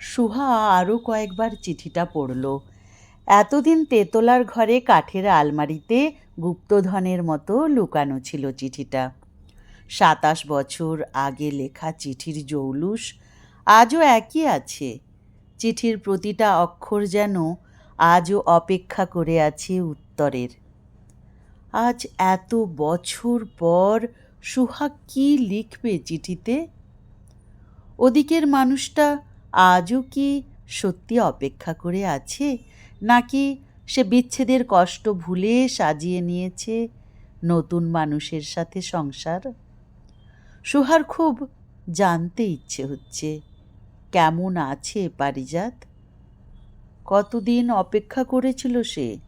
সুহা আরও কয়েকবার চিঠিটা পড়ল। এতদিন তেতলার ঘরে কাঠের আলমারিতে গুপ্তধনের মতো লুকানো ছিল চিঠিটা। সাতাশ বছর আগে লেখা চিঠির জৌলুস আজও একই আছে। চিঠির প্রতিটা অক্ষর যেন আজও অপেক্ষা করে আছে উত্তরের। আজ এত বছর পর সুহা কি লিখবে চিঠিতে? ওদিকের মানুষটা আজও কি সত্যি অপেক্ষা করে আছে? নাকি সে বিচ্ছেদের কষ্ট ভুলে সাজিয়ে নিয়েছে নতুন মানুষের সাথে সংসার? সুহার খুব জানতে ইচ্ছে হচ্ছে, কেমন আছে পারিজাত? কতদিন অপেক্ষা করেছিল সে?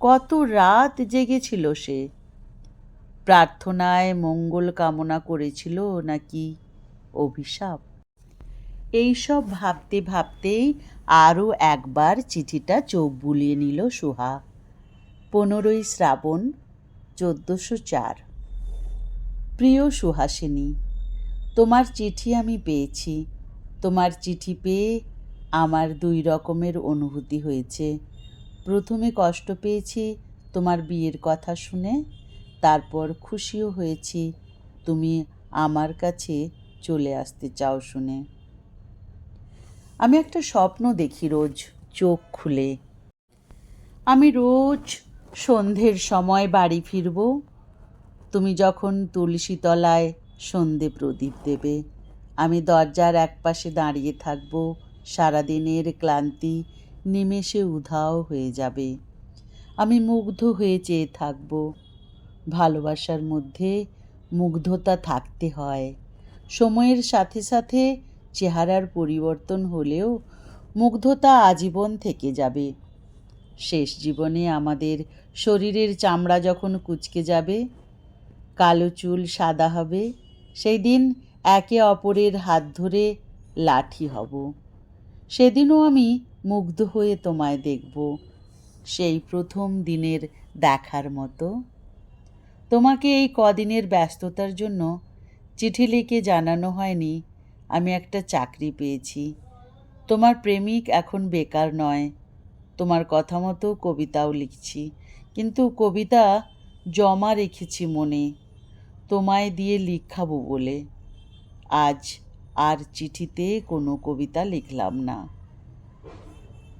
কত রাত জেগেছিল সে? প্রার্থনায় মঙ্গল কামনা করেছিল নাকি অভিশাপ? এইসব ভাবতে ভাবতেই আরও একবার চিঠিটা চোখ বুলিয়ে নিল সুহা। পনেরোই শ্রাবণ, চোদ্দোশো চার। প্রিয় সুহাসিনী, তোমার চিঠি আমি পেয়েছি। তোমার চিঠি পেয়ে আমার দুই রকমের অনুভূতি হয়েছে। প্রথমে কষ্ট পেয়েছি তোমার বিয়ের কথা শুনে, তারপর খুশিও হয়েছি তুমি আমার কাছে চলে আসতে চাও শুনে। আমি একটা স্বপ্ন দেখি রোজ, চোখ খুলে। আমি রোজ সন্ধ্যের সময় বাড়ি ফিরব। তুমি যখন তুলসী তলায় সন্ধে প্রদীপ দেবে, আমি দরজার একপাশে দাঁড়িয়ে থাকব। সারাদিনের ক্লান্তি নিমেষে উধাও হয়ে যাবে। আমি মুগ্ধ হয়ে চেয়ে থাকব। ভালোবাসার মধ্যে মুগ্ধতা থাকতে হয়। সময়ের সাথে সাথে চেহারার পরিবর্তন হলেও মুগ্ধতা আজীবন থেকে যাবে। শেষ জীবনে আমাদের শরীরের চামড়া যখন কুচকে যাবে, কালো চুল সাদা হবে, সেই দিন একে অপরের হাত ধরে লাঠি হব। সেদিনও আমি মুগ্ধ হয়ে তোমায় দেখব, সেই প্রথম দিনের দেখার মতো। তোমাকে এই কদিনের ব্যস্ততার জন্য চিঠি লিখে জানানো হয়নি আমি একটা চাকরি পেয়েছি। তোমার প্রেমিক এখন বেকার নয়। তোমার কথা মতো কবিতাও লিখছি। কিন্তু কবিতা জমা রেখেছি মনে। তোমায় দিয়ে লিখাবো বলে। আজ আর চিঠিতে কোনো কবিতা লিখলাম না।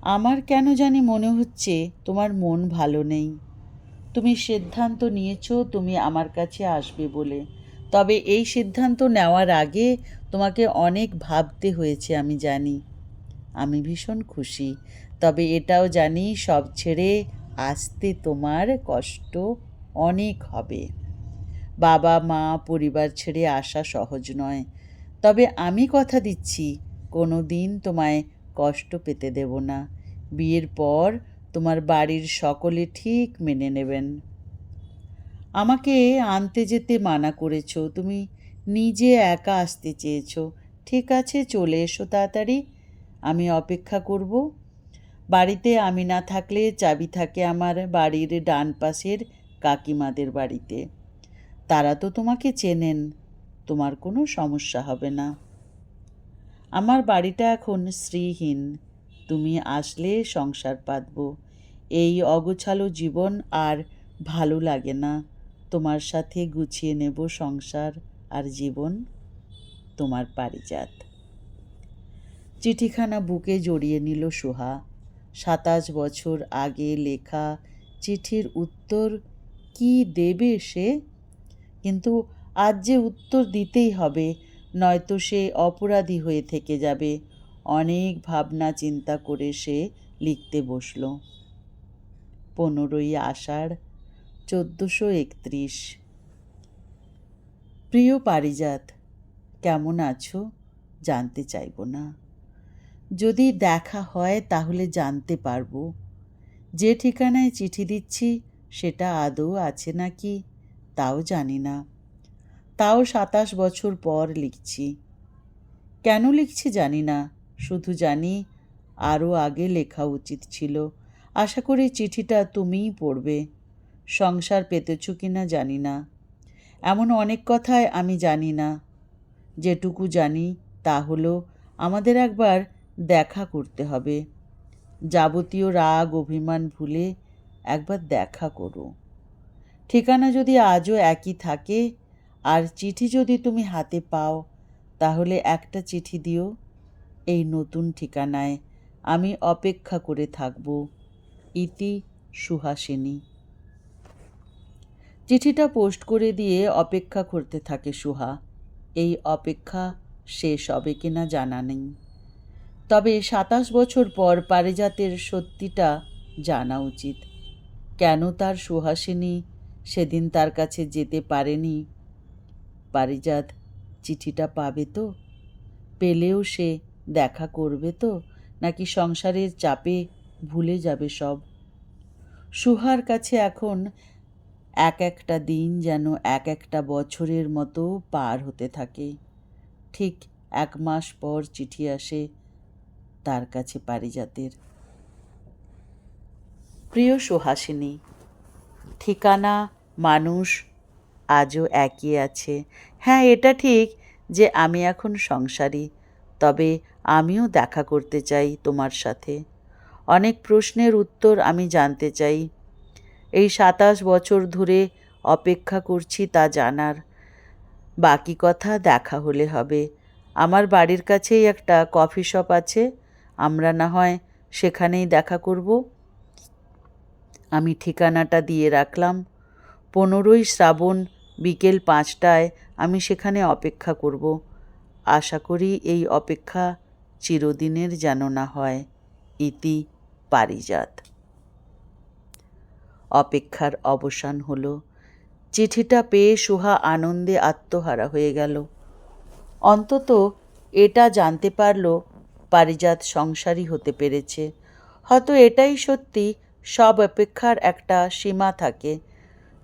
আমার কেন জানি মনে হচ্ছে তোমার মন ভালো নেই। তুমি সিদ্ধান্ত নিয়েছো, তুমি আমার কাছে আসবে বলে। তবে এই সিদ্ধান্ত নেওয়ার আগে তোমাকে অনেক ভাবতে হয়েছে, আমি জানি। আমি ভীষণ খুশি। তবে এটাও জানি, সব ছেড়ে আসতে তোমার কষ্ট অনেক হবে। বাবা, মা, পরিবার ছেড়ে আসা সহজ নয়। তবে আমি কথা দিচ্ছি কোনো দিন তোমায় কষ্ট পেতে দেব না। বিয়ের পর তোমার বাড়ির সকলে ঠিক মেনে নেবেন। আমাকে আনতে যেতে মানা করেছ, তুমি নিজে একা আসতে চেয়েছো। ঠিক আছে, চলে এসো তাড়াতাড়ি, আমি অপেক্ষা করব। বাড়িতে আমি না থাকলে চাবি থাকে আমার বাড়ির ডান পাশের কাকিমাদের বাড়িতে। তারা তো তোমাকে চেনেন, তোমার কোনো সমস্যা হবে না। আমার বাড়িটা এখন শ্রীহীন, তুমি আসলে সংসার পাতব। এই অগোছালো জীবন আর ভালো লাগে না। তোমার সাথে গুছিয়ে নেব সংসার আর জীবন তোমার পারিজাত। চিঠিখানা বুকে জড়িয়ে নিল সোহা। সাতাশ বছর আগে লেখা চিঠির উত্তর কি দেবে সে? কিন্তু আজ যে উত্তর দিতেই হবে, নয়তো সে অপরাধী হয়ে থেকে যাবে। অনেক ভাবনা চিন্তা করে সে লিখতে বসল। পনেরোই আষাঢ় চোদ্দোশো একত্রিশ। প্রিয় পারিজাত, কেমন আছো? জানতে চাইব না। যদি দেখা হয় তাহলে জানতে পারব। যে ঠিকানায় চিঠি দিচ্ছি সেটা আদৌ আছে নাকি তাও জানি না। তাও সাতাশ বছর পর লিখছি। কেন লিখছি জানি না। শুধু জানি আরও আগে লেখা উচিত ছিল। আশা করি চিঠিটা তুমিই পড়বে। সংসার পেতেছ কি না জানি না। এমন অনেক কথাই আমি জানি না। যেটুকু জানি, তা হলো আমাদের একবার দেখা করতে হবে। যাবতীয় রাগ, অভিমান ভুলে একবার দেখা করো। ঠিকানা যদি আজও একই থাকে, আর চিঠি যদি তুমি হাতে পাও, তাহলে একটা চিঠি দিও এই নতুন ঠিকানায়। আমি অপেক্ষা করে থাকব। ইতি সুহাসিনী। চিঠিটা পোস্ট করে দিয়ে অপেক্ষা করতে থাকে সুহা। এই অপেক্ষা শেষ হবে কিনা জানা নেই। তবে সাতাশ বছর পর পারিজাতের সত্যিটা জানা উচিত। কেন তার সুহাসিনী সেদিন তার কাছে যেতে পারেনি। পারিজাত চিঠিটা পাবে তো? পেলেও সে দেখা করবে তো? নাকি সংসারের চাপে ভুলে যাবে সব? সুহার কাছে এখন এক একটা দিন যেন এক একটা বছরের মতো পার হতে থাকে। ঠিক এক মাস পর চিঠি আসে তার কাছে পারিজাতের। প্রিয় সুহাসিনী, ঠিকানা মানুষ আজও একই আছে। হ্যাঁ এটা ঠিক যে আমি এখন সংসারী, তবে আমিও দেখা করতে চাই তোমার সাথে। অনেক প্রশ্নের উত্তর আমি জানতে চাই। এই সাতাশ বছর ধরে অপেক্ষা করছি তা জানার। বাকি কথা দেখা হলে হবে। আমার বাড়ির কাছেই একটা কফি শপ আছে। আমরা না হয় সেখানেই দেখা করব। আমি ঠিকানাটা দিয়ে রাখলাম। পনেরোই শ্রাবণ বিকেল পাঁচটায় আমি সেখানে অপেক্ষা করব। আশা করি এই অপেক্ষা চিরদিনের যেন না হয়। ইতি পারিজাত। অপেক্ষার অবসান হলো। চিঠিটা পেয়ে সুহা আনন্দে আত্মহারা হয়ে গেল। অন্তত এটা জানতে পারল পারিজাত সংসারী হতে পেরেছে। হয়তো এটাই সত্যি, সব অপেক্ষার একটা সীমা থাকে।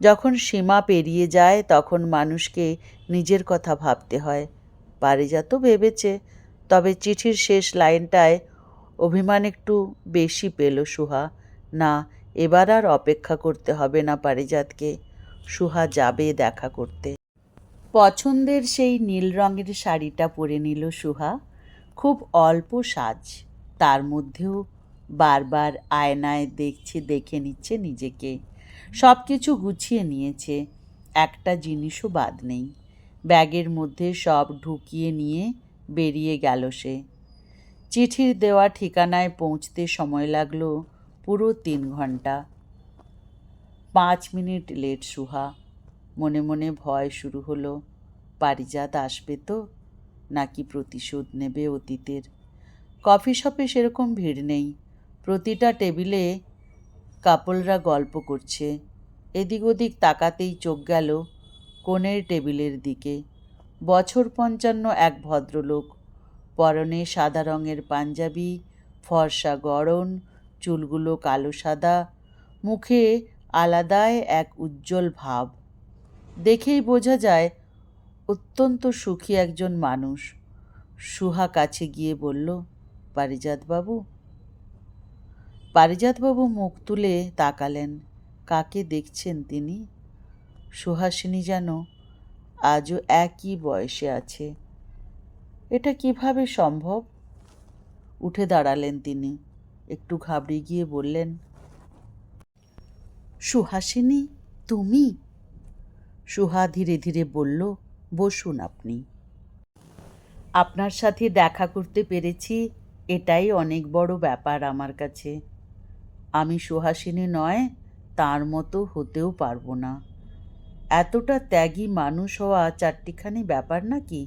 যখন সীমা পেরিয়ে যায়, তখন মানুষকে নিজের কথা ভাবতে হয়। পারিজাতও ভেবেছে, তবে চিঠির শেষ লাইনটায় অভিমান একটু বেশি পেল সুহা। না এবার আর অপেক্ষা করতে হবে না পারিজাতকে, সুহা যাবে দেখা করতে। পছন্দের সেই নীল রঙের শাড়িটা পরে নিল সুহা, খুব অল্প সাজ, তার মধ্যেও বারবার আয়নায় দেখছে, দেখে নিচ্ছে নিজেকে। সব কিছু গুছিয়ে নিয়েছে, একটা জিনিসও বাদ নেই। ব্যাগের মধ্যে সব ঢুকিয়ে নিয়ে বেরিয়ে গেল সে। চিঠির দেওয়া ঠিকানায় পৌঁছতে সময় লাগল পুরো তিন ঘণ্টা। পাঁচ মিনিট লেট, সুহা। মনে মনে ভয় শুরু হলো। পারিজাত আসবে তো? নাকি প্রতিশোধ নেবে অতীতের? কফি শপে সেরকম ভিড় নেই। প্রতিটা টেবিলে কাপলরা গল্প করছে। এদিক ওদিক তাকাতেই চোখ গেল কোণের টেবিলের দিকে। বছর পঞ্চান্ন এক ভদ্রলোক। পরনে সাদা রঙের পাঞ্জাবি, ফর্সা গড়ন চুলগুলো কালো সাদা, মুখে আলাদায় এক উজ্জ্বল ভাব। দেখেই বোঝা যায়, অত্যন্ত সুখী একজন মানুষ। সুহা কাছে গিয়ে বলল পারিজাতবাবু পারিজাতবাবু মুখ তুলে তাকালেন। কাকে দেখছেন তিনি? সুহাসিনী যেন আজও একই বয়সে আছে। এটা কীভাবে সম্ভব? উঠে দাঁড়ালেন তিনি। একটু ঘাবড়ে গিয়ে বললেন, সুহাসিনী, তুমি? সুহা ধীরে ধীরে বলল, বসুন আপনি। আপনার সাথে দেখা করতে পেরেছি, এটাই অনেক বড় ব্যাপার আমার কাছে। আমি সুহাসিনী নয়, তার মতো হতেও পারব না। এতটা ত্যাগী মানুষ হওয়া চারটিখানি ব্যাপার নাকি?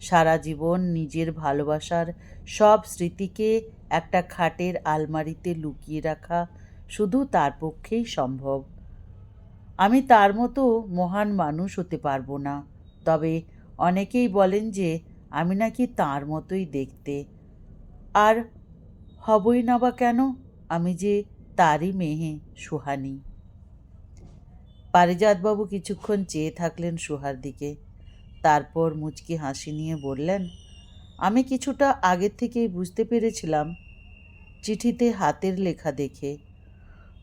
সারা জীবন নিজের ভালোবাসার সব স্মৃতিকে একটা খাটের আলমারিতে লুকিয়ে রাখা শুধু তার পক্ষেই সম্ভব। আমি তার মতো মহান মানুষ হতে পারব না। তবে অনেকেই বলেন যে, আমি নাকি তার মতোই দেখতে। আর হবই না বা কেন? আমি যে তারই মেহে সুহানি। পারিজাতবাবু কিছুক্ষণ চেয়ে থাকলেন সুহার দিকে। তারপর মুচকি হাসি নিয়ে বললেন, আমি কিছুটা আগের থেকেই বুঝতে পেরেছিলাম চিঠিতে হাতের লেখা দেখে।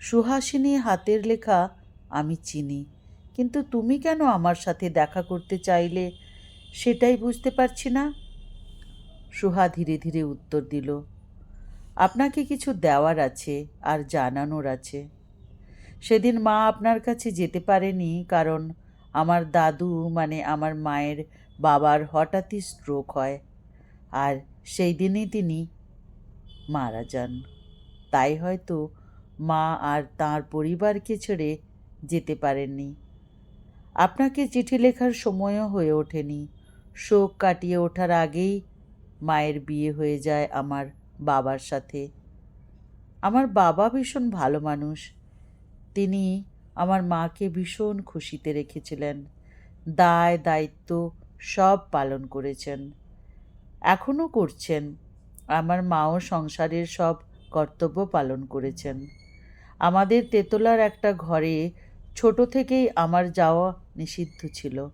সুহাসিনী হাতের লেখা আমি চিনি, কিন্তু তুমি কেন আমার সাথে দেখা করতে চাইলে সেটাই বুঝতে পারছি না? সুহা ধীরে ধীরে উত্তর দিল, আপনাকে কিছু দেওয়ার আছে আর জানানোর আছে। সেদিন মা আপনার কাছে যেতে পারেনি কারণ আমার দাদু মানে আমার মায়ের বাবার হঠাৎই স্ট্রোক হয়। আর সেই দিনই তিনি মারা যান। তাই হয়তো মা আর তার পরিবারকে ছেড়ে যেতে পারেননি। আপনাকে চিঠি লেখার সময়ও হয়ে ওঠেনি। শোক কাটিয়ে ওঠার আগেই মায়ের বিয়ে হয়ে যায় আমার বাবার সাথে। আমার বাবা ভীষণ ভালো মানুষ। তিনি আমার মাকে ভীষণ খুশিতে রেখেছিলেন। দায়, দায়িত্ব সব পালন করেছেন। এখনও করছেন। আমার মাও সংসারের সব কর্তব্য পালন করেছেন। আমাদের তেতলার একটা ঘরে ছোট থেকেই আমার যাওয়া নিষিদ্ধ ছিল।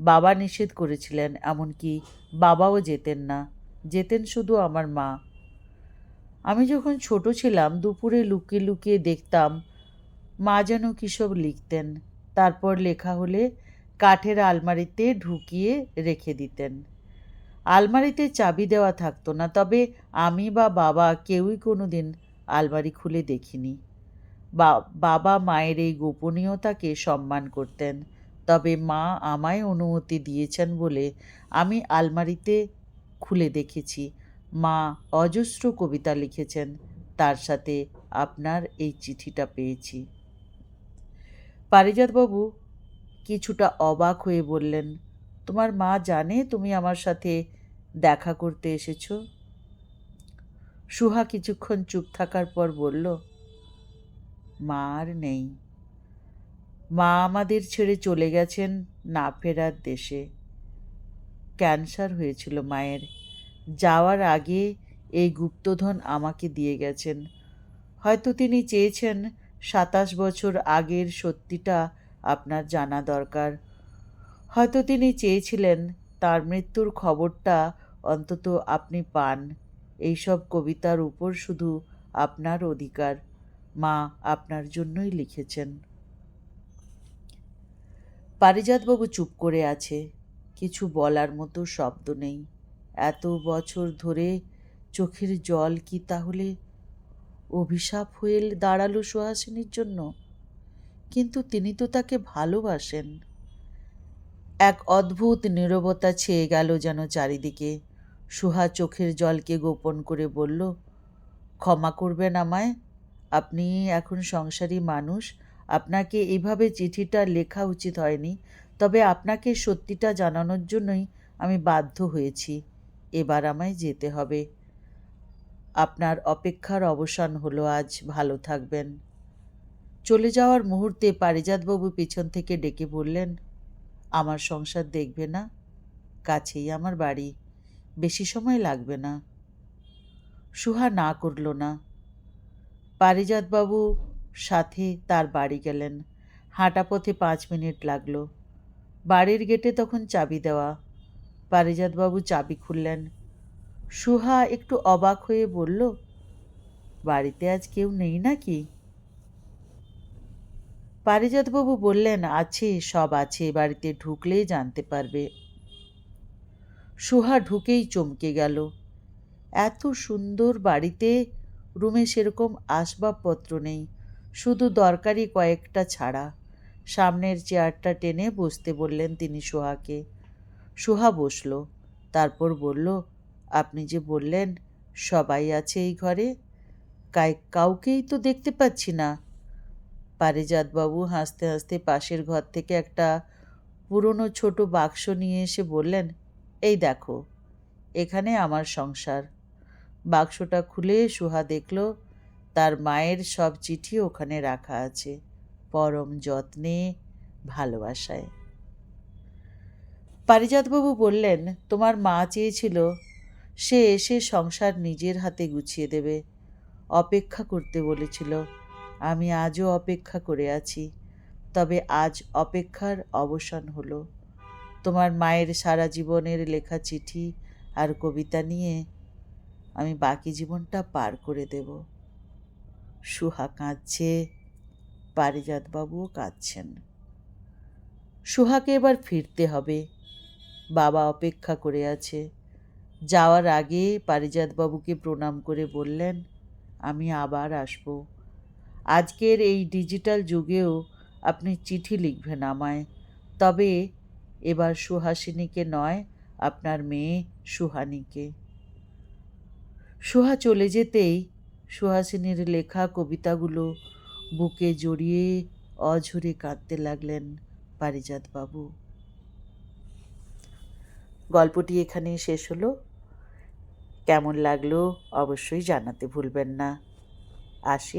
বাবা নিষেধ করেছিলেন, এমনকি বাবাও যেতেন না। যেতেন শুধু আমার মা। আমি যখন ছোট ছিলাম, দুপুরে লুকিয়ে লুকিয়ে দেখতাম মা যেন কী সব লিখতেন। তারপর লেখা হলে কাঠের আলমারিতে ঢুকিয়ে রেখে দিতেন। আলমারিতে চাবি দেওয়া থাকতো না, তবে আমি বা বাবা কেউই কোনো দিন আলমারি খুলে দেখিনি। বাবা মায়ের এই গোপনীয়তাকে সম্মান করতেন। তবে মা আমায় অনুমতি দিয়েছেন বলে আমি আলমারিতে খুলে দেখেছি। মা অজস্র কবিতা লিখেছেন। তার সাথে আপনার এই চিঠিটা পেয়েছি। পারিজাতবাবু কিছুটা অবাক হয়ে বললেন, তোমার মা জানে তুমি আমার সাথে দেখা করতে এসেছ? সুহা কিছুক্ষণ চুপ থাকার পর বলল, মা আর নেই। মা আমাদের ছেড়ে চলে গেছেন না ফেরার দেশে। ক্যান্সার হয়েছিল মায়ের। যাওয়ার আগে এই গুপ্তধন আমাকে দিয়ে গেছেন। হয়তো তিনি চেয়েছেন সাতাশ বছর আগের সত্যিটা আপনার জানা দরকার। হয়তো তিনি চেয়েছিলেন তার মৃত্যুর খবরটা অন্তত আপনি পান। এইসব কবিতার উপর শুধু আপনার অধিকার। মা আপনার জন্যই লিখেছেন। পারিজাতবাবু চুপ করে আছে। কিছু বলার মতো শব্দ নেই। এত বছর ধরে চোখের জল কি তাহলে অভিশাপ হয়ে দাঁড়াল সুহাসিনীর জন্য। কিন্তু তিনি তো তাকে ভালোবাসেন। এক অদ্ভুত নীরবতা ছেয়ে গেল যেন চারিদিকে। সুহা চোখের জলকে গোপন করে বলল, ক্ষমা করবেন আমায়। আপনি এখন সংসারী মানুষ। আপনাকে এভাবে চিঠিটা লেখা উচিত হয়নি। তবে আপনাকে সত্যিটা জানানোর জন্যই আমি বাধ্য হয়েছি। এবার আমায় যেতে হবে। আপনার অপেক্ষার অবসান হলো আজ। ভালো থাকবেন। চলে যাওয়ার মুহূর্তে পারিজাতবাবু পিছন থেকে ডেকে বললেন, আমার সংসার দেখবে না, কাছেই আমার বাড়ি, বেশি সময় লাগবে না। সুহা না করল না। পারিজাতবাবু সাথে তার বাড়ি গেলেন। হাঁটা পথে পাঁচ মিনিট লাগল। বাড়ির গেটে তখন চাবি দেওয়া। পারিজাতবাবু চাবি খুললেন। সুহা একটু অবাক হয়ে বলল, বাড়িতে আজ কেউ নেই নাকি? পারিজাতবাবু বললেন, আছে, সব আছে বাড়িতে ঢুকলেই জানতে পারবে। সুহা ঢুকেই চমকে গেল। এত সুন্দর বাড়িতে রুমে সেরকম আসবাবপত্র নেই, শুধু দরকারি কয়েকটা ছাড়া। সামনের চেয়ারটা টেনে বসতে বললেন তিনি সোহাকে। সোহা বসল, তারপর বলল আপনি যে বললেন, সবাই আছে এই ঘরে, কাই, কাউকেই তো দেখতে পাচ্ছি না। পারিজাতবাবু হাসতে হাসতে পাশের ঘর থেকে একটা পুরনো ছোট বাক্স নিয়ে এসে বললেন, এই দেখো, এখানে আমার সংসার। বাক্সটা খুলে সুহা দেখল, তার মায়ের সব চিঠি ওখানে রাখা আছে, পরম যত্নে, ভালোবাসায়। পারিজাতবাবু বললেন, তোমার মা চেয়েছিল সে এসে সংসার নিজের হাতে গুছিয়ে দেবে। অপেক্ষা করতে বলেছিল, আমি আজও অপেক্ষা করে আছি। তবে আজ অপেক্ষার অবসান হলো। তোমার মায়ের সারা জীবনের লেখা চিঠি আর কবিতা নিয়ে আমি বাকি জীবনটা পার করে দেব। সুহা কাঁদছে, পারিজাতবাবুও কাঁদছেন। সুহাকে এবার ফিরতে হবে। বাবা অপেক্ষা করে আছে। যাওয়ার আগে পারিজাতবাবুকে প্রণাম করে বললেন, আমি আবার আসব। আজকের এই ডিজিটাল যুগেও আপনি চিঠি লিখবেন আমায়। তবে এবার সুহাসিনীকে নয়, আপনার মেয়ে সুহানিকে। সুহা চলে যেতেই সুহাসিনীর লেখা কবিতাগুলো বুকে জড়িয়ে অঝরে কাঁদতে লাগলেন পারিজাতবাবু। গল্পটি এখানেই শেষ হলো। কেমন লাগল অবশ্যই জানাতে ভুলবেন না। আসি।